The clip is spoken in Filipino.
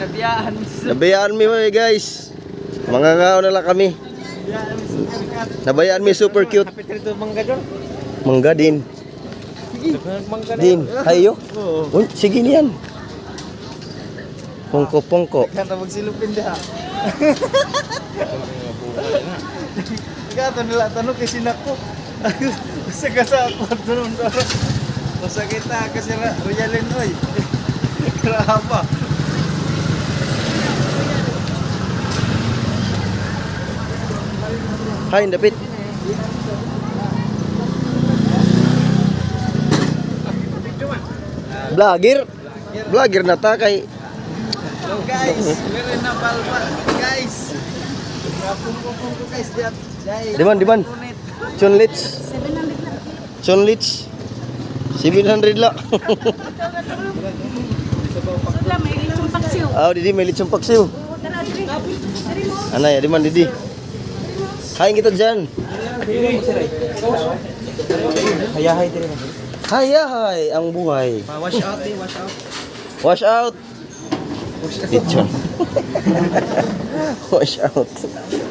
nabiyaan. Nabayaan mi mga guys. Mga ngao na lang kami. Nabayaan mi super cute. Mangga din. Na. Din. Hayo. Uy, sige niyan. Pongko pongko. Kanta magsilupin diha. Kato nila tanong kay sinako. Sa ako doon doon. Basta kita kasi Royalin oy. Kraba. Hay, dapit. Vlogger. Vlogger na ta kay Hello guys, meron na balba. Guys. Napungkong ko guys diyan. Diman, diman. Chonlits. Chonlits. 700 la. Wala, may litsong paksiw. Ah, didi may litsong paksiw. Tara, diri. Diri mo. Anay, di man didi. Kain kita dyan. Hayahay dire. Hay, hay, ang buhay. Wash out eh, wash out. Wash out. Lechon. Wash out.